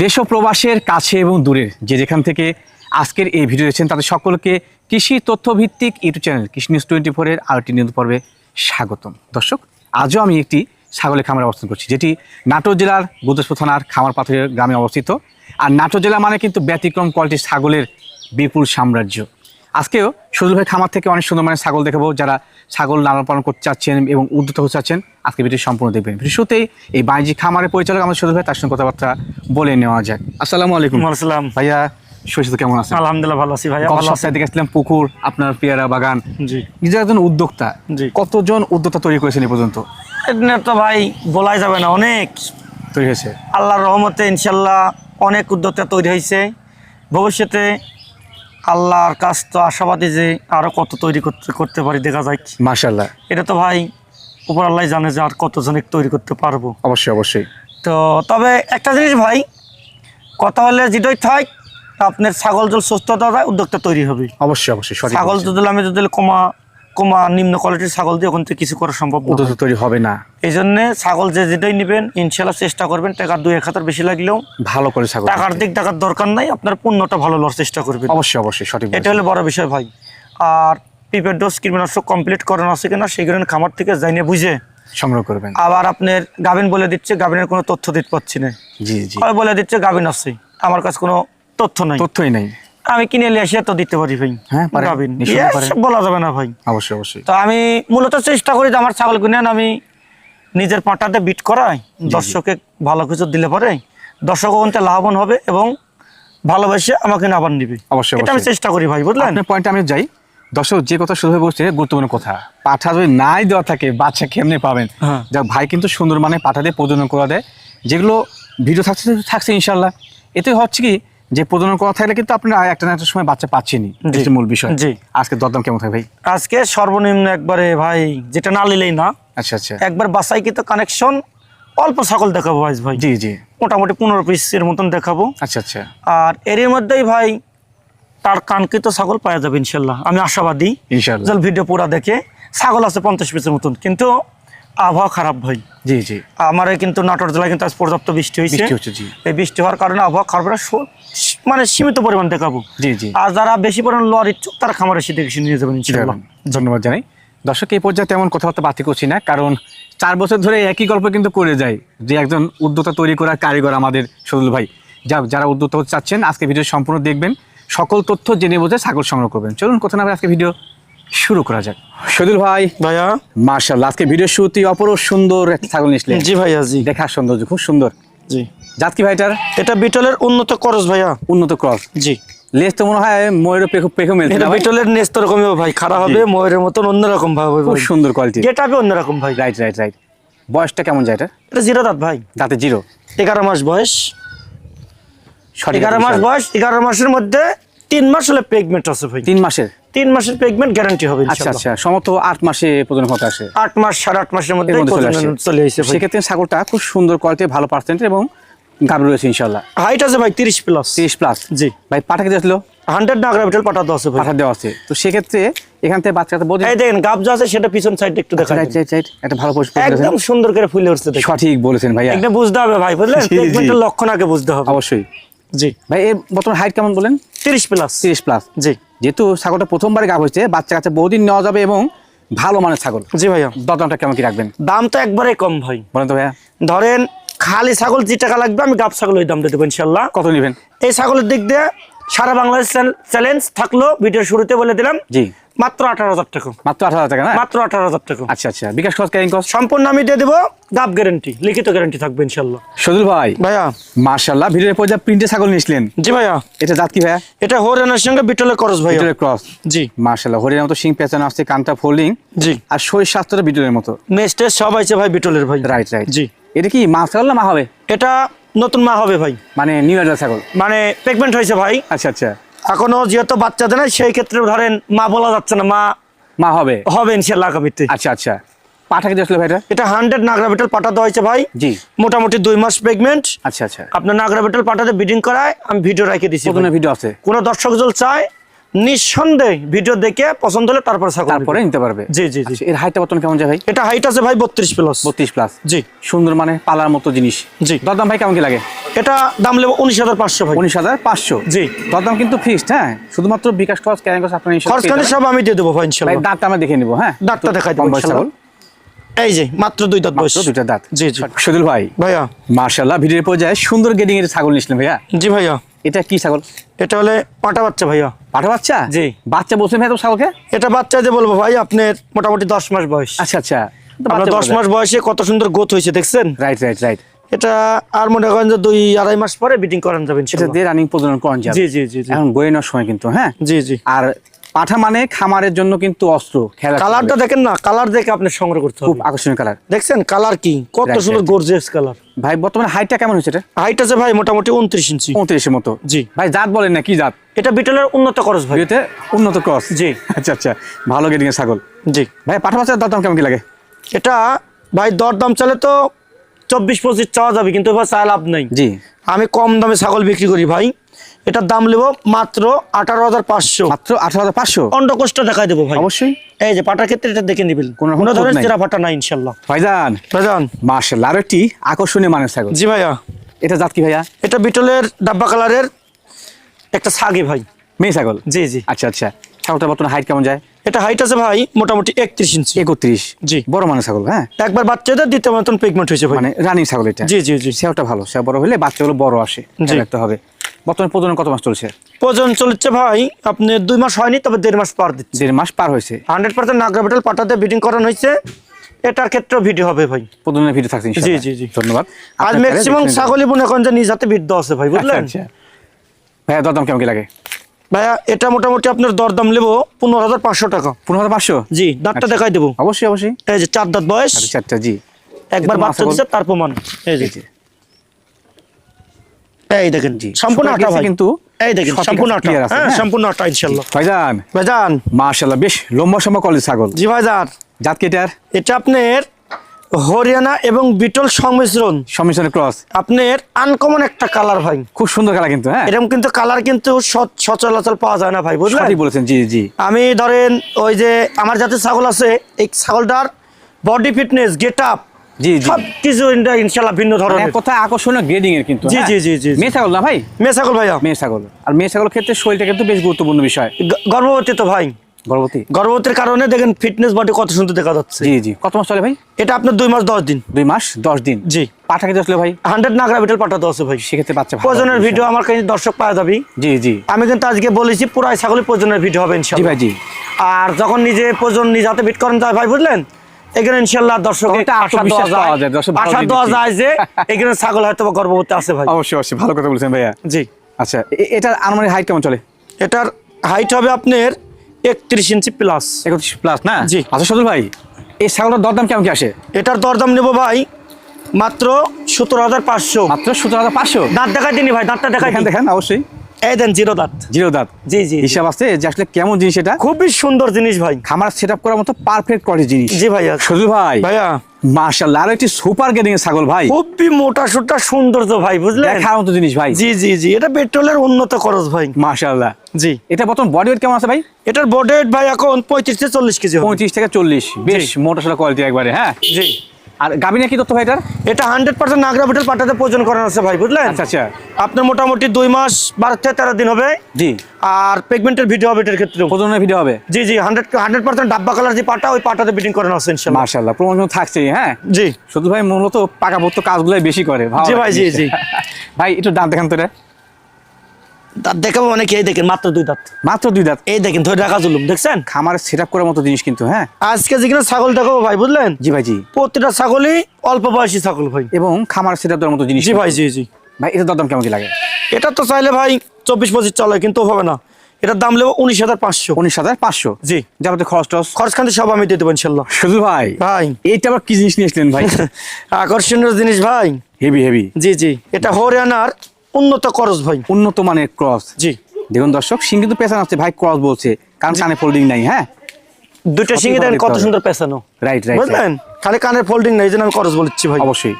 দেশ প্রবাসের কাছে এবং দূরের যে যেখান থেকে আজকের এই ভিডিও দেখছেন, তাদের সকলকে কৃষি তথ্যভিত্তিক ইউটিউব চ্যানেল, কৃষি নিউজ টোয়েন্টি ফোরের আরও একটি নিউজ পর্বে স্বাগতম। দর্শক, আজও আমি একটি ছাগলের খামারে অবস্থান করছি, যেটি নাটোর জেলার গুদসপুর থানার খামার পাথরের গ্রামে অবস্থিত। আর নাটোর জেলা মানে কিন্তু ব্যতিক্রম কোয়ালিটির ছাগলের বিপুল সাম্রাজ্য। আজকেও সুজল ভাই খামার থেকে অনেক সুন্দর মানে ছাগল দেখাবো যারা ছাগল লালন পালন করতে চাচ্ছেন এবং উদ্যত হতে চাচ্ছেন আজকে ভিডিও সম্পূর্ণ দেখবেন। শুরুতেই এই বাণিজ্যিক খামারের পরিচালক আমাদের সুজল ভাই তার সঙ্গে কথাবার্তা বলে নেওয়া যাক। আসসালামু আলাইকুম। আসসালাম। ভাইয়া শৈশব কেমন আছেন? আলহামদুলিল্লাহ ভালো আছি ভাইয়া ভালো আছি সপ্তাহে দেখেছিলাম পুকুর আপনার পেয়ারা বাগান। জি। নিজের একজন উদ্যোক্তা জি। কতজন উদ্যোক্তা তৈরি করেছেন এই পর্যন্ত? তো ভাই বলাই যাবে না অনেক তৈরি হয়েছে। আল্লাহর রহমতে ইনশাল্লাহ অনেক উদ্যোক্তা তৈরি হয়েছে। ভবিষ্যতে আল্লাহর কাজ তো আশাবাদী যে আরও কত তৈরি করতে করতে পারি দেখা যায় মাসাল্লাহ এটা তো ভাই উপর আল্লাহ জানে যে আর কতজন তৈরি করতে পারব। অবশ্যই অবশ্যই। তো তবে একটা জিনিস ভাই কথা হলে যেটাই থাক আপনার ছাগল জল সুস্থতা উদ্যোক্তা তৈরি হবে। অবশ্যই অবশ্যই ছাগল। যদি আমি যদি কমা কমা নিম্ন কোয়ালিটির ছাগল দিয়ে ওখান থেকে কিছু করা সম্ভব তৈরি হবে না। এই জন্য ছাগল যে যেটাই নেবেন ইনশাল্লাহ চেষ্টা করবেন টাকার দুই এক হাজার বেশি লাগলেও ভালো করে ছাগল টাকার দিক টাকার দরকার নাই আপনার পণ্যটা ভালো লওয়ার চেষ্টা করবেন। অবশ্যই অবশ্যই সঠিক এটা। হলো বড় বিষয় ভাই। আর প্রিপেড ডোজ কীটনাশক কমপ্লিট করানো আছে কিনা সেগুলো খামার থেকে যাইনে বুঝে সংগ্রহ করবেন। আবার আপনার গাভিন বলে দিচ্ছে গাভিনের কোনো তথ্য দিতে পারছি না। জি জি। বলে দিচ্ছে গাভিন আছে আমার কাছে কোনো তথ্য নাই। তথ্যই নাই। আমি কিনে নিয়ে এসে তো দিতে পারি ভাই। হ্যাঁ। নিশ্চয়ই বলা যাবে না ভাই। অবশ্যই অবশ্যই। তো আমি মূলত চেষ্টা করি যে আমার ছাগল কিনেন আমি নিজের পাটাতে বিট করাই দর্শকে ভালো কিছু দিলে পরে দর্শক ওখানতে লাভবান হবে এবং ভালোবাসে আমাকে না আবার নিবে। অবশ্যই, এটা আমি চেষ্টা করি ভাই বুঝলেন? আপনার পয়েন্টে আমি যাই। দর্শক যে কথা শুরু হয়ে বলছে গুরুত্বপূর্ণ কথা। পাঠা যদি নাই দেওয়া থাকে বাচ্চা কেমনে পাবেন? হ্যাঁ। যাক ভাই কিন্তু সুন্দর মানে পাঠা দিয়ে প্রজনন করা দেয়। যেগুলো ভিডিও থাকছে থাকছে ইনশাল্লাহ। এতে হচ্ছে কি যে প্রজনন করা থাকলে কিন্তু আপনারা একটা না একটা সময় বাচ্চা। এটা মূল বিষয়। জি। আজকে দরদাম কেমন থাকে ভাই? আজকে সর্বনিম্ন একবারে ভাই যেটা না নিলেই না। আচ্ছা আচ্ছা। একবার বাসাই কিন্তু কানেকশন অল্প ছাগল দেখাবো ভাই ভাই। জি জি। মোটামুটি পনেরো পিসের মতন দেখাবো। আচ্ছা আচ্ছা। আর এর মধ্যেই ভাই তার কানকৃত ছাগল পাওয়া যাবে ইনশাল্লাহ। আমি আশাবাদী। ইনশাল্লাহ। জল ভিডিও পুরা দেখে। ছাগল আছে পঞ্চাশ পিসের মতন। কিন্তু আবহাওয়া খারাপ ভাই। জি জি। আমার এই কিন্তু নাটোর জেলায় কিন্তু আজ পর্যাপ্ত বৃষ্টি হয়েছে। জি। এই বৃষ্টি হওয়ার কারণে আবহাওয়া খারাপ মানে সীমিত পরিমাণ দেখাবো। জি জি। আর যারা বেশি পরিমাণ লওয়ার ইচ্ছুক তারা খামার এসে দেখে নিয়ে যাবেন ধন্যবাদ জানাই। দর্শক এই পর্যায়ে তেমন কথাবার্তা বাতি করছি না কারণ চার বছর ধরে একই গল্প কিন্তু করে যায়। যে একজন উদ্যোক্তা তৈরি করার কারিগর আমাদের সদুল ভাই। যা যারা উদ্যোক্তা হতে চাচ্ছেন আজকে ভিডিও সম্পূর্ণ দেখবেন। সকল তথ্য জেনে বোঝে ছাগল সংগ্রহ করবেন। চলুন কথা না আজকে ভিডিও? শুরু করা যাক। সদুল ভাই ভাইয়া। মার্শাল আজকে ভিডিও শুরুতে অপরূপ সুন্দর একটা ছাগল নিয়েছিলেন জি ভাইয়া জি। দেখার সৌন্দর্য খুব সুন্দর। জি। জাত কি ভাইটার? এটা বিটলের উন্নত করস ভাইয়া। উন্নত ক্রস। জি। লেজ তো মনে হয় ময়ূর পেখো পেখো মেলছে এটা না বিটলের নেস তো রকমই হবে ভাই খারাপ হবে ময়ূরের মতন অন্যরকম ভাবে খুব সুন্দর কোয়ালিটি যেটা হবে অন্যরকম ভাই। রাইট রাইট রাইট বয়সটা কেমন যায় এটা এটা জিরো দাঁত ভাই। দাঁতে জিরো। এগারো মাস বয়স। সঠিক এগারো মাস বয়স এগারো মাসের মধ্যে তিন মাস হলে পেগমেন্ট আছে ভাই। তিন মাসের? তিন মাসের পেগমেন্ট গ্যারান্টি হবে আচ্ছা আচ্ছা সমত আট মাসে প্রজনন হতে আসে। আট মাস সাড়ে আট মাসের মধ্যে চলে আসে। ভাই। সেক্ষেত্রে ছাগলটা খুব সুন্দর কোয়ালিটি ভালো পার্সেন্টের এবং গাভী রয়েছে ইনশাল্লাহ হাইট আছে ভাই তিরিশ প্লাস তিরিশ প্লাস জি। ভাই পাঠাকে দিয়েছিল হান্ড্রেড নাগরা বিটল পাঠাতে আছে পাঠা দেওয়া আছে। তো সেক্ষেত্রে এখান থেকে বাচ্চাটা বোঝে এই দেখেন গাব যা আছে সেটা পিছন সাইড একটু দেখা রাইট রাইট রাইট। একটা ভালো একদম সুন্দর করে ফুলে উঠছে সঠিক বলেছেন ভাইয়া। একদম বুঝতে হবে ভাই বুঝলেন। লক্ষণ আগে বুঝতে হবে। অবশ্যই। জি। ভাই এর বর্তমান হাইট কেমন বলেন? তিরিশ প্লাস তিরিশ প্লাস জি। যেহেতু ছাগলটা প্রথমবারে গাভ হয়েছে বাচ্চা কাছে বহুদিন নেওয়া যাবে এবং ভালো মানের ছাগল। জি ভাইয়া। দরদামটা কেমন কি রাখবেন? দাম তো একবারে কম ভাই। বলেন তো ভাইয়া। ধরেন খালি ছাগল যে টাকা লাগবে আমি গাব ছাগল ওই দাম দিতে দেবো ইনশাল্লাহ কত নেবেন? এই ছাগলের দিক দিয়ে সারা বাংলাদেশ চ্যালেঞ্জ থাকল ভিডিও শুরুতে বলে দিলাম। জি। মাত্র আঠারো হাজার টাকা। মাত্র আঠারো হাজার টাকা না? মাত্র আঠারো হাজার টাকা। আচ্ছা আচ্ছা। বিকাশ খরচ ক্যারিং কস্ট সম্পূর্ণ আমি দিয়ে দেবো গাব গ্যারান্টি লিখিত গ্যারান্টি থাকবে ইনশাল্লাহ সজুল ভাই ভাইয়া। মার্শাল্লাহ ভিডিওর পর্যায়ে প্রিন্টে ছাগল নিয়েছিলেন জি ভাইয়া। এটা জাত কি ভাইয়া? এটা হরিয়ানার সঙ্গে বিটলের খরচ ভাইয়া। ভিডিওর ক্রস জি। মার্শাল্লাহ হরিয়ার মতো সিং পেঁচানো আসছে কানটা ফোল্ডিং জি। আর শরীর স্বাস্থ্যটা ভিডিওর মতো। মেস্টে সব আছে ভাই বিটলের ভাই। রাইট রাইট জি। এটা কি মা ছাগল না মা হবে? এটা নতুন মা হবে ভাই। মানে নিউ ছাগল। মানে প্রেগনেন্ট হয়েছে ভাই। আচ্ছা আচ্ছা। এখনও যেহেতু বাচ্চাদের না সেই ক্ষেত্রে ধরেন মা বলা যাচ্ছে না মা মা হবে? হবে ইনশাল্লাহ আগামীতে। আচ্ছা আচ্ছা। ভাইটা? এটা হান্ড্রেড নাগরা বিটল হয়েছে ভাই। জি। মোটামুটি দুই মাস প্রেগনেন্ট আচ্ছা আচ্ছা। আপনার নাগরা বেটাল পাঠাতে বিডিং করায় আমি ভিডিও রেখে দিচ্ছি কোনো ভিডিও আছে। কোনো দর্শক জল চায় নিঃসন্দেহে ভিডিও দেখে পছন্দ হলে তারপর ছাগল তারপরে নিতে পারবে। জি জি জি। আচ্ছা, এর হাইটটা বর্তমানে কেমন যায় ভাই? এটা হাইট আছে ভাই বত্রিশ প্লাস বত্রিশ প্লাস জি। সুন্দর মানে পালার মতো জিনিস। জি। দরদাম ভাই কেমন কি লাগে? এটা দাম নেব উনিশ হাজার পাঁচশো ভাই। উনিশ হাজার পাঁচশো? জি। দরদাম কিন্তু ফিক্সড হ্যাঁ? শুধুমাত্র বিকাশ খরচ ক্যারিং খরচ আপনার খরচ সব আমি দিয়ে দেবো ভাই ইনশাল্লাহ। দাঁতটা আমরা দেখে নিবো হ্যাঁ? দাঁতটা দেখাই দেবো এই যে মাত্র দুই দাঁত বয়স। দুইটা দাঁত। জি জি। সদুল ভাই ভাইয়া। মার্শাল্লাহ ভিডিওর পর্যায়ে সুন্দর গেডিং এর ছাগল নিয়েছিলেন ভাইয়া। জি ভাইয়া। এটা কি ছাগল? এটা হলে পাটা বাচ্চা ভাইয়া। পাঠা বাচ্চা? জি। বাচ্চা বলছেন ভাই তো ছাগলকে? এটা বাচ্চা যে বলব ভাই আপনার মোটামুটি দশ মাস বয়স। আচ্ছা আচ্ছা। আপনার দশ মাস বয়সে কত সুন্দর গোত হয়েছে দেখছেন? রাইট রাইট রাইট এটা আর মনে করেন যে দুই আড়াই মাস পরে বিটিং করান যাবেন সেটা দিয়ে রানিং প্রজনন করান যাবে। জি জি জি জি। এখন বয়ে নেওয়ার সময় কিন্তু হ্যাঁ? জি জি। আর পাঠা মানে খামারের জন্য কিন্তু অস্ত্র কালারটা দেখেন না কালার দেখে আপনি সংগ্রহ করতে খুব আকর্ষণীয় কালার দেখছেন কালার কি? কত সুন্দর. গর্জিয়াস কালার ভাই বর্তমানে হাইটটা কেমন হয়েছে এটা? হাইট আছে ভাই মোটামুটি উনত্রিশ ইঞ্চি পঁয়ত্রিশের মতো। জি। ভাই জাত বলেন না কি জাত? এটা বিটলের উন্নত খরচ ভাই। উন্নত ক্রস? জি। আচ্ছা আচ্ছা ভালো গেডিং এর ছাগল। জি। ভাই পাঠা বাচ্চার দাম কেমন কি লাগে? এটা ভাই দর দাম চলে তো চব্বিশ পঁচিশ চাওয়া যাবে কিন্তু এবার চায় লাভ নাই। জি। আমি কম দামে ছাগল বিক্রি করি ভাই। এটার দাম নেব মাত্র আঠারো হাজার পাঁচশো। মাত্র আঠারো হাজার পাঁচশো? অন্ডকোষটা দেখাই দেবো ভাই। অবশ্যই। এই যে পাটার ক্ষেত্রে এটা দেখে নিবেন। কোনো রকম ধরনের। চেরা ফাটা নাই ইনশাল্লাহ। ভাইজান ভাইজান। মার্শাল আরও একটি আকর্ষণীয় মানুষ ছাগল জি ভাইয়া। এটা জাত কি ভাইয়া? এটা বিটলের ডাব্বা কালারের একটা ছাগি ভাই। মেয়ে ছাগল? জি জি। আচ্ছা আচ্ছা। ছাগলটার বর্তমানে হাইট কেমন যায়? এটা হাইট আছে ভাই মোটামুটি একত্রিশ ইঞ্চি একত্রিশ? জি। বড় মানের ছাগল হ্যাঁ? একবার বাচ্চাদের দ্বিতীয় মতন পিগমেন্ট হয়েছে ভাই। মানে রানিং ছাগল এটা। জি জি জি। সেওটা ভালো সে বড় হলে বাচ্চাগুলো বড় আসে। জি। রাখতে হবে। বর্তমানে প্রজনন কত মাস চলছে? প্রজন চলছে ভাই আপনি দুই মাস হয়নি তবে দেড় মাস পার দিচ্ছে। দেড় মাস পার হয়েছে। হান্ড্রেড পার্সেন্ট নাগরাবিটাল পাটাতে বিডিং করানো হয়েছে। এটার ক্ষেত্রেও ভিডিও হবে ভাই। প্রজনের ভিডিও থাকছে ইনশাআল্লাহ। জি, জি। ধন্যবাদ। আপনার ম্যাক্সিমাম চ্যানেলে ছাগলই মনে করেন যে নিজ হাতে বিট দেওয়া আছে ভাই বুঝলেন? আচ্ছা, আচ্ছা। ভাইয়া দরদাম কেমন কি লাগে? ভাইয়া এটা মোটামুটি আপনার দরদাম নেব পনেরো হাজার পাঁচশো টাকা। পনেরো হাজার পাঁচশো? জি দাঁতটা আচ্ছা। দেখাই দেবো। অবশ্যই অবশ্যই। এই যে চার দাঁত বয়স। আচ্ছা আচ্ছা জি। একবার বাচ্চা দিচ্ছে তার প্রমাণ। এই যে। জি, জি। এই দেখেন সম্পূর্ণ আটা ভাই। কিন্তু এই দেখেন সম্পূর্ণ আটা। আছে, হ্যাঁ? সম্পূর্ণ আটা ইনশাল্লাহ ভাইজান। ভাইজান। মাশাআল্লাহ বেশ লম্বা সম্বা কলেজ ছাগল। জি ভাইজান। জাত কেটার এটা আপনার হরিয়ানা এবং বিটল সংমিশ্রণ। সম্মিশ্রণের ক্রস। আপনার আনকমন একটা কালার ভাই। খুব সুন্দর খেলা কিন্তু হ্যাঁ। এরকম কিন্তু কালার কিন্তু সচ- সচরাচর পাওয়া যায় না ভাই বুঝলেন? সঠিক বলেছেন জি জি। আমি ধরেন ওই যে আমার যাতে ছাগল আছে এই ছাগলটার বডি ফিটনেস গেট আপ জি জি। সব ইনশাল্লাহ ভিন্ন মানে ধরনের। আকর্ষণীয় গ্রেডিং এর কিন্তু জি, হ্যাঁ? জি, জি, জি, জি। মেয়ে ছাগল না ভাই? মেয়ে ছাগল ভাইয়া। মেয়ে ছাগল। আর ক্ষেত্রে শরীরটা কিন্তু বেশ গুরুত্বপূর্ণ বিষয়। গর্ভবতী তো ভাই। গর্ভবতী? গর্ভবতীর কারণে দেখেন ফিটনেস বডি কত সুন্দর দেখা যাচ্ছে। জি জি। কত মাস চলে ভাই? এটা আপনার দুই মাস দশ দিন। দুই মাস দশ দিন? জি। পাঠা কেটে আসলে ভাই? হান্ড্রেড নাগরা বিটেল পাঠাতে আছে ভাই। সেক্ষেত্রে বাচ্চা ভালো প্রয়োজনের ভিডিও আমার কাছে দর্শক পাওয়া যাবে। জি জি। আমি কিন্তু আজকে বলেছি পুরাই ছাগলের প্রয়োজনের ভিডিও হবে জি ভাই জি। আর যখন নিজে প্রয়োজন নিজ হাতে বিট করেন যায় ভাই বুঝলেন? এখানে ইনশাল্লাহ দর্শক আশা দেওয়া যায় যে এখানে ছাগল হয়তো গর্ভবতী আছে ভাই। অবশ্যই অবশ্যই ভালো কথা বলছেন ভাইয়া। জি। আচ্ছা এটার আনুমানিক হাইট কেমন চলে? এটার হাইট হবে আপনার একত্রিশ ইঞ্চি প্লাস একত্রিশ প্লাস না? জি। আচ্ছা সদুল ভাই এই ছাগলটার দরদাম কেমন কি আসে? এটার দরদাম নেব ভাই মাত্র সতেরো হাজার পাঁচশো। মাত্র সতেরো হাজার পাঁচশো? দাঁত দেখাই দিনি ভাই দাঁতটা দেখেন দেখেন অবশ্যই। এই দেন জিরো দাঁত জিরো দাঁত জি জি জি। হিসাব আছে যে আসলে কেমন জিনিস এটা? খুবই সুন্দর জিনিস ভাই। খামার সেট আপ করার মতো পারফেক্ট কোয়ালিটি জিনিস। জি ভাইয়া। ভাই। ভাইয়া। মার্শাল্লাহ আরও একটি সুপার গেডিং এর ছাগল ভাই। খুবই মোটা সোটা সৌন্দর্য ভাই দেখার মতো জিনিস ভাই। জি জি জি এটা পেট্রোলের উন্নত খরচ ভাই। মার্শাল্লাহ জি। এটা বর্তমান বডি ওয়েট কেমন আছে ভাই? এটার বডি ওয়েট ভাই এখন পঁয়ত্রিশ থেকে চল্লিশ কেজি পঁয়ত্রিশ থেকে চল্লিশ। বেশ মোটা সোটা কোয়ালিটি একবারে হ্যাঁ? জি। আর গাবিনা কি তথ্য ভাই এটার এটা হান্ড্রেড পার্সেন্ট নাগরা বিটেল পাটাতে প্রয়োজন করানো আছে ভাই বুঝলেন? আচ্ছা আচ্ছা। আপনার মোটামুটি দুই মাস বারো থেকে তেরো দিন হবে। জি। আর পেগমেন্টের ভিডিও হবে এটার ক্ষেত্রে প্রজনের ভিডিও হবে? জি জি হান্ড্রেড হান্ড্রেড পার্সেন্ট ডাব্বা কালার যে পাটা ওই পাটাতে বিটিং করানো আছে মার্শাল্লাহ থাকছেই হ্যাঁ? জি। শুধু ভাই মূলত পাকাপোক্ত কাজগুলাই বেশি করে জি ভাই, জি, জি। ভাই একটু দাঁত দেখান তো দাঁত দেখাবো মানে কি এই দেখেন মাত্র দুই দাঁত। মাত্র দুই দাঁত? এই দেখেন ধরে রাখা জুলুম দেখছেন? খামারে সেট করার মতো জিনিস কিন্তু হ্যাঁ? আজকে যেখানে ছাগল দেখাবো ভাই বুঝলেন? জি ভাই জি। প্রতিটা ছাগলই অল্প বয়সী ছাগল ভাই। এবং খামার সেট মতো জিনিস জি ভাই জি জি। ভাই দরদাম কেমন কি লাগে? এটা তো চাইলে ভাই চব্বিশ পঁচিশ চলে কিন্তু হবে না। এটার দাম নেব উনিশ হাজার পাঁচশো। উনিশ হাজার পাঁচশো? জি। যাবতীয় খরচ টরচ? খরচ খান্তি সব আমি দিয়ে দেবো ইনশাল্লাহ। শুধু ভাই? ভাই। এইটা আবার কি জিনিস নিয়ে এসলেন ভাই? আকর্ষণীয় জিনিস ভাই। হেভি হেভি জি জি। এটা হরিয়ানার উন্নত খরচ ভাই। উন্নত মানের ক্রস জি। দেখুন দর্শক সিং কিন্তু পেছানো আসছে ভাই ক্রস বলছে। কারণ কানে ফোল্ডিং নাই হ্যাঁ? দুইটা সিঙ্গে দেখেন কত সুন্দর পেছানো রাইট রাইট বুঝলেন? খালি কানের ফোল্ডিং নেই জন্য আমি খরচ বলছি ভাই। অবশ্যই।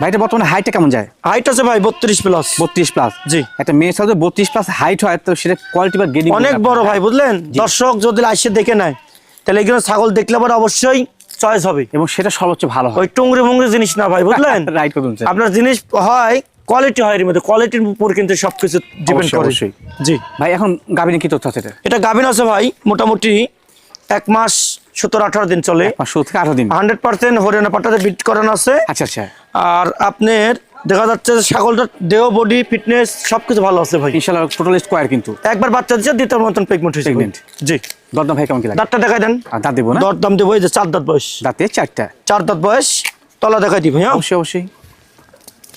ভাই এটা বর্তমানে হাইটটা কেমন যায়? হাইট আছে ভাই বত্রিশ প্লাস বত্রিশ প্লাস জি। একটা মেয়ে সাথে বত্রিশ প্লাস হাইট হয় তো সেটা কোয়ালিটি বা গেডিং অনেক বড় ভাই বুঝলেন? দর্শক যদি আসে দেখে নেয় তাহলে এগুলো ছাগল দেখলে পরে অবশ্যই চয়েস হবে। এবং সেটা সর্বোচ্চ ভালো হয়। ওই টুংরি মুংরি জিনিস না ভাই বুঝলেন? রাইট করুন স্যার আপনার জিনিস হয় কোয়ালিটি হয় এর মধ্যে। কোয়ালিটির উপর কিন্তু সবকিছু ডিপেন্ড করে। জি। ভাই এখন গাবিনে কি তথ্য আছে এটা? এটা গাভিন আছে ভাই মোটামুটি এক মাস সতেরো আঠারো দিন চলে। আঠারো দিন। হান্ড্রেড পার্সেন্ট হরিয়ানা পাটাতে বিট করানো আছে। আচ্ছা আচ্ছা। আর আপনার দেখা যাচ্ছে যে ছাগলটার দেহ বডি ফিটনেস সবকিছু ভালো আছে ভাই। ইনশাল্লাহ টোটাল স্কোয়ার কিন্তু। একবার বাচ্চা দিচ্ছে দ্বিতীয় মতন পেগমেন্ট হয়েছে। Pregnant। জি। দরদাম ভাই কেমন কি লাগে? দাঁতটা দেখাই দেন। আর দাঁত দেবো না? দর দাম দেবো এই যে চার দাঁত বয়স। দাঁতে চারটা। চার দাঁত বয়স তলা দেখাই দিই ভাই হ্যাঁ? অবশ্যই অবশ্যই।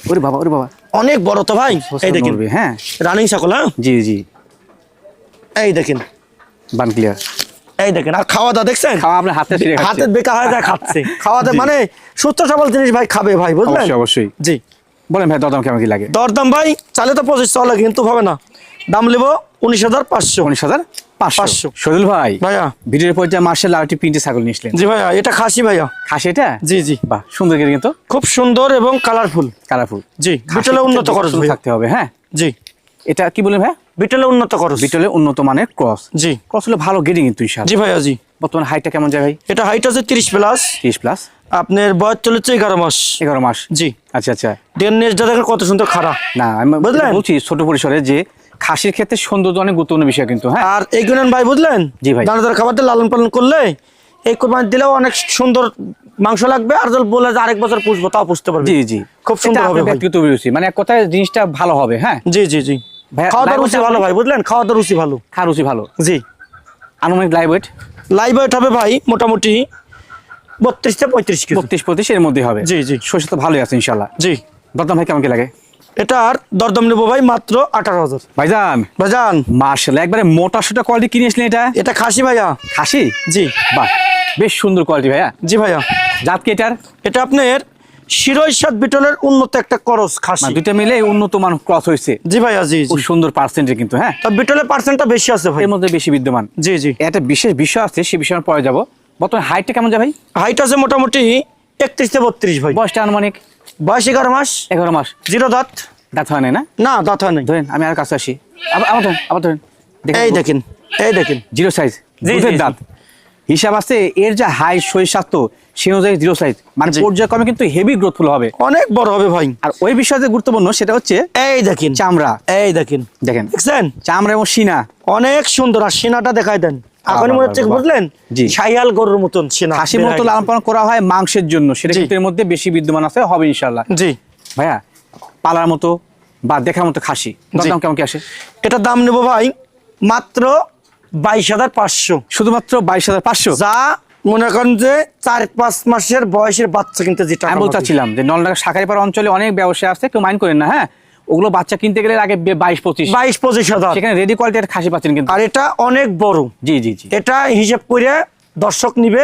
ওরে বাবা ওরে বাবা। অনেক বড় তো ভাই। এই দেখেন। হ্যাঁ। রানিং ছাগল হ্যাঁ? জি জি। এই দেখেন। বান ক্লিয়ার এই দেখেন আর খাওয়া দাওয়া দেখছেন? খাওয়া আপনার হাতে হাতে বেকা হয়ে যায় খাচ্ছে। খাওয়া দাওয়া মানে সুস্থ সবল জিনিস ভাই খাবে ভাই বুঝলেন? অবশ্যই অবশ্যই। জি। বলেন ভাই দরদাম কেমন কি লাগে? দরদাম ভাই চালে তো পঁচিশ লাগে কিন্তু হবে না। দাম নেব উনিশ হাজার পাঁচশো। উনিশ হাজার পাঁচশো। সজল ভাই ভাইয়া। ভিডিওর পর্যায়ে মার্শাল আর্টি পিন্টে ছাগল নিয়েছিলেন জি ভাইয়া এটা খাসি ভাইয়া। খাসি এটা? জি জি। বাহ সুন্দর কিন্তু। খুব সুন্দর এবং কালারফুল কালারফুল জি বিটলে উন্নত খরচ থাকতে হবে হ্যাঁ? জি। এটা কি বলেন ভাই বিটলে উন্নত খরচ। বিটলে উন্নত মানের ক্রস জি। ক্রস হলে ভালো গেডিং কিন্তু জি ভাইয়া জি। বর্তমানে হাইটটা কেমন যায় ভাই? এটা হাইট আছে তিরিশ প্লাস তিরিশ প্লাস আপনার বয়স চলেছে এগারো মাস। এগারো মাস। জি। আচ্ছা আচ্ছা। ডেন নেসটা দেখেন কত সুন্দর খারাপ না আমি বুঝলেন? এটা বলছি ছোট পরিসরে যে খাসির ক্ষেত্রে সৌন্দর্য অনেক গুরুত্বপূর্ণ বিষয় কিন্তু হ্যাঁ? আর এই গুণন ভাই বুঝলেন? জি ভাই। দানাদার খাবারটা লালন পালন করলে এই কোরবানি দিলেও অনেক সুন্দর মাংস লাগবে। আর যদি বলে যে আরেক বছর পুষবো তাও পুষতে পারবে। জি জি। খুব সুন্দর হবে ভাই। ব্যক্তিগত অভিরুচি। মানে এক কথায় জিনিসটা ভালো হবে হ্যাঁ? জি জি জি। খাওয়া দাওয়া রুচি ভালো ভাই বুঝলেন? খাওয়া দাওয়া রুচি ভালো। খা রুচি ভালো। জি। আনুমানিক লাইভ ওয়েট লাইভ ওয়েট হবে ভাই মোটামুটি বত্রিশ থেকে পঁয়ত্রিশ বত্রিশ পঁচিশ এর মধ্যে হবে। জি, জি। শস্য তো ভালোই আছে ইনশাল্লাহ জি। দরদাম ভাই কেমন কি লাগে? এটার দরদাম নেব ভাই মাত্র আঠারো হাজার। ভাইজান। ভাইজান। মার্শাল একবারে মোটা সোটা কোয়ালিটি কিনে আসলেন এটা? এটা খাসি ভাইয়া। খাসি? জি। বাহ বেশ সুন্দর কোয়ালিটি ভাইয়া। জি ভাইয়া। জাত কি এটার? এটা আপনার শিরোই সাত বিটলের উন্নত একটা করস খাসি। দুইটা মিলে উন্নত মান ক্রস হয়েছে। জি ভাইয়া জি খুব সুন্দর পার্সেন্টেজ কিন্তু হ্যাঁ? তা বিটলের পার্সেন্টটা বেশি আছে ভাই। এর মধ্যে বেশি বিদ্যমান। জি জি। একটা বিশেষ বিষয় আছে সেই বিষয়ে পরে যাব। বর্তমানে হাইটটা কেমন যায় ভাই? হাইট আছে মোটামুটি একত্রিশ থেকে বত্রিশ ভাই। বয়সটা আনুমানিক? বয়স এগারো মাস। এগারো মাস। জিরো দাঁত। দাঁত হয় না? না দাঁত হয় নাই। ধরেন আমি আর কাছে আসি। আবার আবার ধরেন আবার ধরেন। এই দেখেন এই দেখেন। Zero size. দুধের দাঁত। হিসাব আছে এর যা হাই শরীর স্বাস্থ্য সে অনুযায়ী জিরো সাইজ। মানে। পর্যায়ক্রমে কিন্তু হেভি গ্রোথফুল হবে। অনেক বড় হবে ভাই। আর ওই বিষয়ে যে গুরুত্বপূর্ণ সেটা হচ্ছে এই দেখেন। চামড়া। এই দেখেন। দেখেন। দেখছেন? চামড়া এবং সিনা অনেক সুন্দর আর সিনাটা দেখাই দেন। এখন মনে হচ্ছে। বুঝলেন? গরুর মতন সিনা। হাসি মতো লালন পালন করা হয় মাংসের জন্য। সেটা জি। কিন্তু এর মধ্যে বেশি বিদ্যমান আছে হবে ইনশাল্লাহ জি। ভাইয়া পালার মতো বা দেখার মতো খাসি দাম কেমন কি আসে? এটা দাম নেব ভাই মাত্র বাইশ হাজার পাঁচশো। শুধুমাত্র বাইশ হাজার পাঁচশো? যা মনে করেন যে চার পাঁচ মাসের বয়সের বাচ্চা কিনতে যেটা আমি বলতে চাচ্ছিলাম যে নলডাঙ্গা শাখারিপাড়া অঞ্চলে অনেক ব্যবসা আছে কেউ মাইন্ড করেন না হ্যাঁ? ওগুলো বাচ্চা কিনতে গেলে আগে বাইশ পঁচিশ। বাইশ পঁচিশ হাজার। সেখানে রেডি কোয়ালিটির খাসি পাচ্ছেন কিন্তু। আর এটা অনেক বড়। জি জি জি। এটা হিসেব করে দর্শক নিবে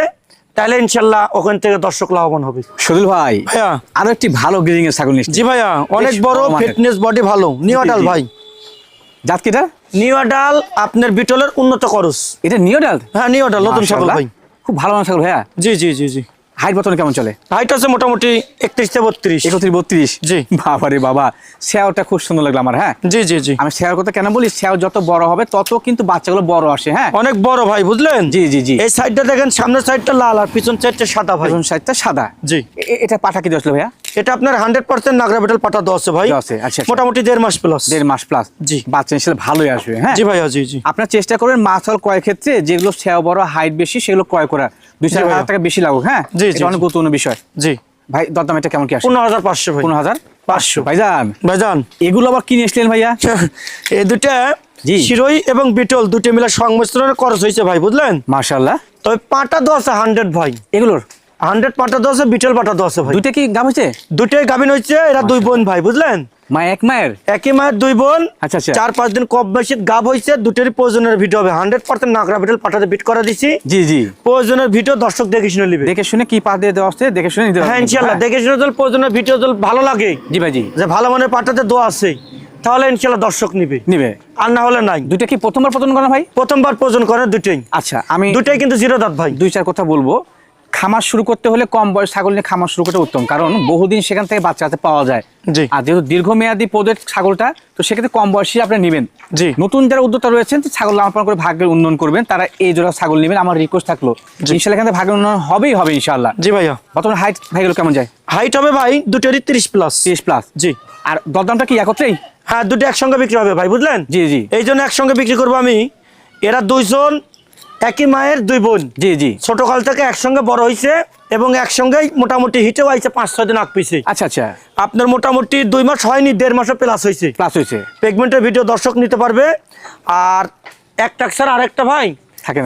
তাহলে ইনশাল্লাহ ওখান থেকে দর্শক লাভবান হবে। সদুল ভাই আরও একটি ভালো গ্রিডিং এর ছাগল জি ভাইয়া অনেক বড় বড় ফিটনেস বডি ভালো। ভাই। জাত কিটা? নিউ আপনার বিটলের উন্নত করস এটা নিও ডাল হ্যাঁ নতুন ছাগল ভাই। খুব ভালো ছাগল ভাইয়া। জি জি জি জি। হাইট বর্তমানে কেমন চলে? হাইট আছে মোটামুটি একত্রিশ থেকে বত্রিশ। একত্রিশ বত্রিশ? জি। বাবা রে বাবা শেয়ারটা খুব সুন্দর লাগল আমার হ্যাঁ? জি জি জি। আমি শেয়ার কথা কেন বলি? শেয়ার যত বড় হবে তত কিন্তু বাচ্চাগুলো বড় আসে হ্যাঁ? অনেক বড় ভাই বুঝলেন? জি জি জি। এই সাইডটা দেখেন সামনের সাইডটা লাল আর পিছন সাইডটা সাদা ভাই। সাইডটা সাদা। জি। এটা পাঠা কি দিয়েছিল ভাইয়া? এটা আপনার হান্ড্রেড পার্সেন্ট নাগরা বেটাল পাটা দেওয়া আছে ভাই। আছে, আচ্ছা, আচ্ছা। মোটামুটি দেড় মাস প্লাস দেড় মাস প্লাস জি। বাচ্চা হিসেবে ভালোই আসবে হ্যাঁ? জি ভাইয়া জি জি। আপনার চেষ্টা করবেন মাছ হল ক্রয়ের ক্ষেত্রে যেগুলো সেও বড় হাইট বেশি সেগুলো ক্রয় করা। দুই চার হাজার টাকা বেশি লাগুক হ্যাঁ? জি, জি, অনেক গুরুত্বপূর্ণ বিষয়। জি। ভাই দরদাম এটা কেমন কি আসে? পনেরো হাজার পাঁচশো ভাই। পনেরো হাজার পাঁচশো। ভাইজান। ভাইজান। এগুলো আবার কিনে এসলেন ভাইয়া? এই দুটা। শিরোই এবং বিটল দুটো মিলে সংমিশ্রণের খরচ হয়েছে ভাই বুঝলেন? মার্শাল্লাহ তবে পাটা দশ হান্ড্রেড ভাই। এগুলোর? হান্ড্রেড পাটা বিটল পাটা ভাই। দুইটা কি হয়েছে দুটোই গাভিন হয়েছে এরা দুই বোন ভাই বুঝলেন? মা এক মায়ের? একই মায়ের দুই বোন। আচ্ছা, আচ্ছা। চার পাঁচ দিন কম বেশি হয়েছে দুটোরই প্রয়োজনের ভিডিও হবে। হান্ড্রেড পার্সেন্ট নাগরা বিটল পাটাতে বিট করে দিছি। জি জি। প্রয়োজনের ভিডিও দর্শক দেখে শুনে নিবে। দেখে শুনে কি পা দিয়ে দেওয়া দেখে শুনে নিতে হ্যাঁ। ইনশাল্লাহ হ্যাঁ। দেখে শুনে যদি প্রয়োজনের ভিডিও যদি ভালো লাগে জি ভাই জি। যে ভালো মানের পাটাতে দোয়া আছে তাহলে ইনশাল্লাহ দর্শক নিবে। নিবে। আর না হলে নাই। দুইটা কি প্রথমবার প্রথম করা ভাই? প্রথমবার প্রয়োজন করে দুটোই। আচ্ছা আমি দুটোই কিন্তু জিরো দাঁত ভাই। দুই চার কথা বলব। খামার শুরু করতে হলে কম বয়স ছাগল নিয়ে খামার শুরু করতে উত্তম। কারণ বহুদিন সেখান থেকে বাচ্চা হাতে পাওয়া যায়। জি। আর যেহেতু দীর্ঘমেয়াদী পদের ছাগলটা তো সেক্ষেত্রে কম বয়সী আপনি নেবেন। জি। নতুন যারা উদ্যোক্তা রয়েছেন ছাগল লালন করে ভাগ্যের উন্নয়ন করবেন। তারা এই জোড়া ছাগল নেবেন আমার রিকোয়েস্ট থাকল। ইনশাল্লাহ এখান থেকে ভাগ্যের উন্নয়ন হবেই হবে ইনশাল্লাহ। জি ভাইয়া। বর্তমানে হাইট ভাইগুলো কেমন যায়? হাইট হবে ভাই দুটোরই তিরিশ প্লাস তিরিশ প্লাস জি। আর দরদামটা কি একত্রেই হ্যাঁ দুটো একসঙ্গে বিক্রি হবে ভাই বুঝলেন? জি জি। এই জন্য একসঙ্গে বিক্রি করব আমি। এরা দুইজন একই মায়ের দুই বোন। জি জি। ছোটকাল থেকে একসঙ্গে বড় হয়েছে এবং একসঙ্গেই মোটামুটি হিটেও আইছে পাঁচ ছয় দিন আগ পিছে। আচ্ছা আচ্ছা। আপনার মোটামুটি দুই মাস হয়নি দেড় মাসও প্লাস হয়েছে প্লাস হয়েছে পেগমেন্টের ভিডিও দর্শক নিতে পারবে। আর একটা ছাড়া আরেকটা ভাই।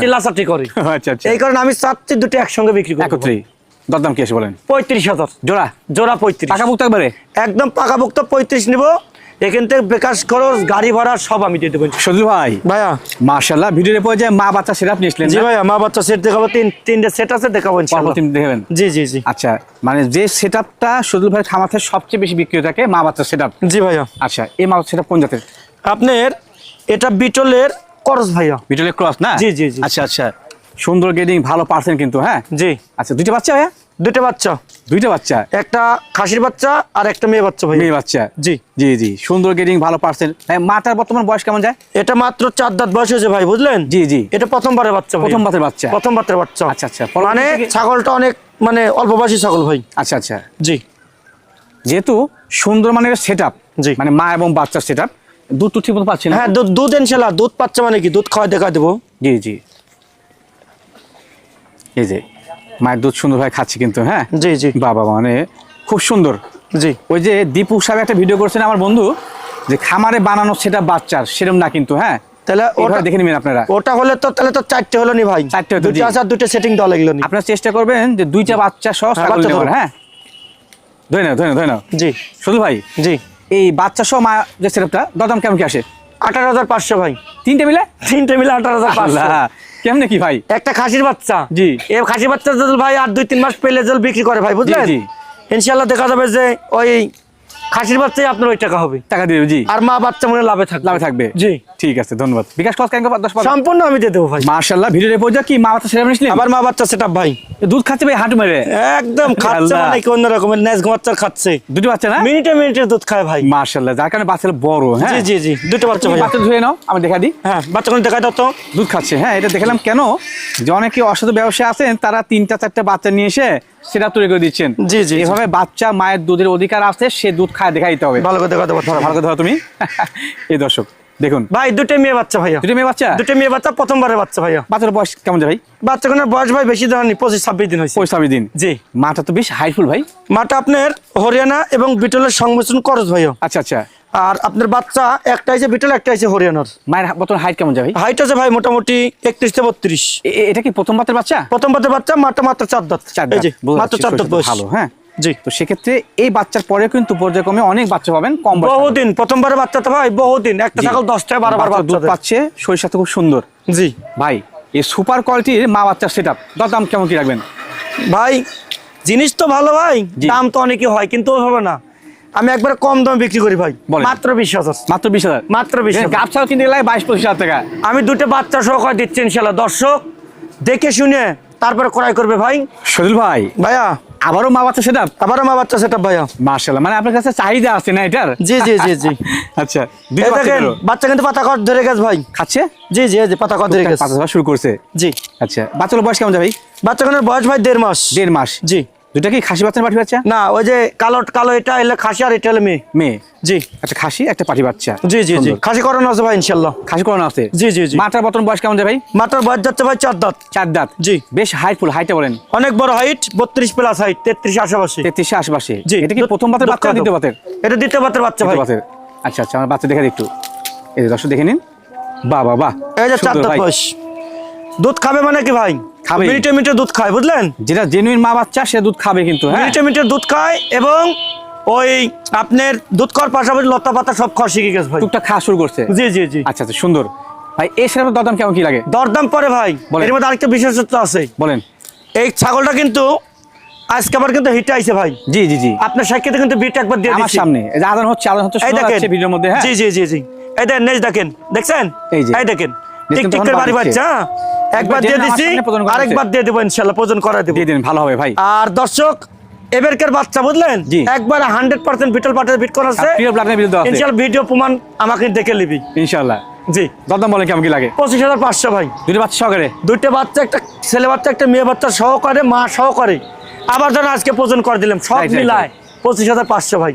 চিল্লাচাটি করে। আচ্ছা আচ্ছা। এই কারণে আমি দুটো একসঙ্গে বিক্রি দরদাম কি বলেন? পঁয়ত্রিশ হাজার। জোড়া? জোড়া পঁয়ত্রিশ। একবারে? একদম পঁয়ত্রিশ নিব। এখান থেকে বেকার খরচ গাড়ি ভাড়া সব আমি দিয়ে দেবো। সজল ভাই ভাইয়া। মার্শাল্লাহ ভিডিওর পরে যে মা বাচ্চা সেটা আপনি নিয়েছিলেন জি ভাইয়া মা বাচ্চা সেট দেখাবো তিন তিনটে সেট আছে দেখাবো তিনি দেখবেন? জি জি জি। আচ্ছা মানে যে সেট আপটা সজল ভাইয়ের খামাতে সবচেয়ে বেশি বিক্রি হয়ে থাকে মা বাচ্চা সেট আপ জি ভাইয়া। আচ্ছা এই মা সেট কোন জাতের? আপনার এটা বিটলের করস ভাইয়া। বিটলের ক্রস না? জি, জি, জি। আচ্ছা আচ্ছা। সুন্দর গেডিং ভালো পার্সেন্ট কিন্তু হ্যাঁ? জি। আচ্ছা দুইটা বাচ্চা ভাইয়া? দুটো বাচ্চা। দুইটা বাচ্চা? একটা খাসির বাচ্চা আর একটা মেয়ে বাচ্চা ভাইয়া মেয়ে বাচ্চা? জি। জি জি। সুন্দর গেডিং ভালো পার্সেন্ট মাটার বর্তমান বয়স কেমন যায়? এটা মাত্র চার দাঁত বয়স হয়েছে ভাই বুঝলেন? জি জি। এটা প্রথমবারের বাচ্চা। প্রথম বাতের বাচ্চা? প্রথম বাতের বাচ্চা। আচ্ছা আচ্ছা। মানে ছাগলটা অনেক মানে অল্প বয়সী ছাগল ভাই। আচ্ছা আচ্ছা। জি। যেহেতু সুন্দর মানের সেট আপ জি। মানে মা এবং বাচ্চার সেট আপ দুধ তো ঠিক মতো পাচ্ছি না? হ্যাঁ দুধ দুধ ইনশাল্লাহ দুধ পাচ্ছে মানে কি? দুধ খাওয়া দেখা দেবো। জি জি। এই যে মায়ের দুধ সুন্দর ভাবে খাচ্ছি কিন্তু হ্যাঁ? জি জি। বাবা মানে খুব সুন্দর। জি। ওই যে দীপু সাহেব একটা ভিডিও করছেন আমার বন্ধু যে খামারে বানানো সেটা বাচ্চার সেরকম না কিন্তু হ্যাঁ? তাহলে ওটা ওটা দেখে নেবেন আপনারা। ওটা হলে তো তাহলে তো চারটে হলো নি ভাই। চারটে দুটো আছে দুটো সেটিং দেওয়া লাগল নি আপনারা চেষ্টা করবেন যে দুইটা বাচ্চা সহ ছাগল নেওয়ার হ্যাঁ? ধরে নাও ধরে নাও ধরে নাও। জি। শুধু ভাই জি। এই বাচ্চা সহ মা যে সেটআপটা দরদাম কেমন কি আসে? আঠারো হাজার পাঁচশো ভাই। তিনটে মিলে? তিনটে মিলে আঠারো হাজার পাঁচশো। কেমনে কি ভাই? একটা খাসির বাচ্চা। জি। এই খাসির বাচ্চা ভাই আর দুই তিন মাস পেলে জল বিক্রি করে ভাই বুঝলেন? ইনশাল্লাহ দেখা যাবে যে ওই খাসির বাচ্চাই আপনার ওই টাকা হবে। টাকা দিয়ে জি। আর মা বাচ্চা মনে লাভে থাকবে লাভে থাকবে। জি। ঠিক আছে ধন্যবাদ। বিকাশ কস কেন দশ সম্পূর্ণ আমি দিয়ে দেবো ভাই। মার্শাল্লাহ ভিডিওর পর্যন্ত কি মা বাচ্চা সেটা নিয়েছিলেন আবার মা বাচ্চা সেটা ভাই। দুধ খাচ্ছে ভাই হাঁটু মেরে। একদম খাচ্ছে মানে কি অন্য রকমের ন্যাস বাচ্চা খাচ্ছে। দুটো বাচ্চা না? মিনিটে মিনিটে দুধ খায় ভাই। মার্শাল্লাহ যার কারণে বাচ্চা বড় হ্যাঁ? জি জি জি দুটো বাচ্চা ভাই। বাচ্চা ধুয়ে নাও আমি দেখা দিই। হ্যাঁ বাচ্চা কোনো দেখায় দাও তো। দুধ খাচ্ছে হ্যাঁ এটা দেখলাম কেন? যে অনেকে অসাধু ব্যবসায়ী আছেন তারা তিনটা চারটা বাচ্চা নিয়ে এসে সেটা তৈরি করে দিচ্ছেন। জি, জি। এভাবে বাচ্চা মায়ের দুধের অধিকার আছে সে দুধ খায় দেখাই দিতে হবে। ভালো করে দেখা দেবো ধরো ভালো করে ধরো তুমি। এই দর্শক দেখুন। ভাই দুটো মেয়ে বাচ্চা ভাইয়া। দুটো মেয়ে বাচ্চা? দুটো মেয়ে বাচ্চা প্রথমবারের বাচ্চা ভাইয়া। বাচ্চার বয়স কেমন যায় ভাই? বাচ্চা কোনো বয়স ভাই বেশি ধরেনি পঁচিশ ছাব্বিশ দিন হয়েছে। পয়সা দিন? জি। মাটা তো বেশ হাইফুল ভাই। মাটা আপনার হরিয়ানা এবং বিটলের সংমিশ্রণ করজ ভাইয়া। আচ্ছা আচ্ছা। আর আপনার বাচ্চা একটা আছে বিটল একটা আছে হরিয়ানার। মায়ের বর্তমান হাইট কেমন যায় ভাই? হাইট আছে ভাই মোটামুটি একত্রিশ থেকে বত্রিশ। এটা কি প্রথম বাচ্চার বাচ্চা? প্রথম বাচ্চার বাচ্চা মাটা মাত্র চার দাঁত। চার মাত্র চার দাঁত ভালো হ্যাঁ? জি। তো সেক্ষেত্রে এই বাচ্চার পরে কিন্তু পর্যায়ক্রমে অনেক বাচ্চা পাবেন কম। বহুদিন প্রথমবারের বাচ্চা তো ভাই বহুদিন। একটা। ছাগল দশটায় বারো বার বাচ্চা দুধ পাচ্ছে শরীর সাথে খুব সুন্দর। জি। ভাই এই সুপার কোয়ালিটির মা বাচ্চার সেট আপ দাম কেমন কি রাখবেন? ভাই জিনিস তো ভালো ভাই দাম তো অনেকই হয় কিন্তু হবে না। আমি একবার কম দামে বিক্রি করি ভাই। মাত্র বিশ হাজার। মাত্র বিশ হাজার? মাত্র বিশ হাজার। গাছ ছাড়া কিনতে গেলে বাইশ পঁচিশ হাজার টাকা। আমি দুটো বাচ্চা সহকারে দিচ্ছি ইনশাল্লাহ। দর্শক দেখে শুনে তারপরে ক্রয় করবে ভাই। সজল ভাই ভাইয়া। আবারও মা বাচ্চা সেট আবারও মা বাচ্চা সেটা ভাইয়া। মার্শাল্লাহ মানে আপনার কাছে চাহিদা আছে না এটার? জি জি জি জি। আচ্ছা বাচ্চা দেখেন বাচ্চা কিন্তু পাতা কর ধরে গেছে ভাই। খাচ্ছে? জি জি জি পাতা কর ধরে গেছে। শুরু করছে? জি। আচ্ছা বাচ্চার বয়স কেমন যাবে ভাই? বাচ্চা বয়স ভাই দেড় মাস। দেড় মাস। জি। দুটা কি খাসি বাচ্চা পাঠি বাচ্চা? না ওই যে কালো কালো এটা এলে খাসি আর এটা হলে মেয়ে। মেয়ে? জি। একটা খাসি একটা পাঠি বাচ্চা। জি জি জি। খাসি করানো আছে ভাই ইনশাল্লাহ। খাসি করানো আছে? জি জি জি। মাটার বর্তমান বয়স কেমন যায় ভাই? মাত্র বয়স যাচ্ছে ভাই চার দাঁত। চার দাঁত। জি। বেশ হাইটফুল হাইটে বলেন। অনেক বড় হাইট বত্রিশ প্লাস হাইট তেত্রিশ আশেপাশে। তেত্রিশে আশেপাশে। জি এটা কি প্রথম বাতের বাচ্চা দ্বিতীয় বাতের? এটা দ্বিতীয় বাতের বাচ্চা ভাই। বাতের। আচ্ছা আচ্ছা আমার বাচ্চা দেখে একটু। এই দর্শক দেখে নিন। বাহ বাহ বাহ। এই যে চার দাঁত বয়স। দুধ খাবে মানে কি ভাই? খাবে। মিনিটে মিনিটে দুধ খায় বুঝলেন? যেটা জেনুইন মা বাচ্চা সে দুধ খাবে কিন্তু হ্যাঁ? মিনিটে মিনিটে দুধ খায় এবং ওই আপনার দুধ খাওয়ার পাশাপাশি লতা পাতা সব খাওয়া শিখে গেছে ভাই। টুকটা খাওয়া শুরু করছে? জি জি জি। আচ্ছা আচ্ছা সুন্দর। ভাই এই সেরকম দরদাম কেমন কি লাগে? দরদাম পরে ভাই এর মধ্যে আরেকটা বিশেষত্ব আছে। বলেন। এই ছাগলটা কিন্তু আজকে আবার কিন্তু হিটে আইছে ভাই। জি জি জি। আপনার সাক্ষাতে কিন্তু বিট একবার দিয়ে আমার সামনে। এই যে আদান হচ্ছে আদান হচ্ছে শোনা যাচ্ছে ভিডিওর মধ্যে হ্যাঁ? জি জি জি জি। এই দেখেন নেজ দেখেন। দেখছেন এই যে। এই দেখেন। টিক টিক করে বাড়ি বাচ্চা? একবার দিয়ে দিছি আরেকবার দিয়ে দেবো ইনশাল্লাহ প্রজন করা দেবো। দিয়ে দিন ভালো হবে ভাই। আর দর্শক এবারকার বাচ্চা বুঝলেন? একবার হান্ড্রেড পার্সেন্ট বিটল পাটের আছে। ইনশাল্লাহ ভিডিও প্রমাণ আমাকে দেখে নিবি। ইনশাল্লাহ। জি। দরদাম বলেন কেমন কি লাগে? পঁচিশ হাজার পাঁচশো ভাই। দুটো বাচ্চা সহকারে? দুইটা বাচ্চা একটা ছেলে বাচ্চা একটা মেয়ে বাচ্চা সহকারে মা সহকারে। আবার যেন আজকে প্রজন করে দিলাম সব মিলায় পঁচিশ হাজার পাঁচশো ভাই।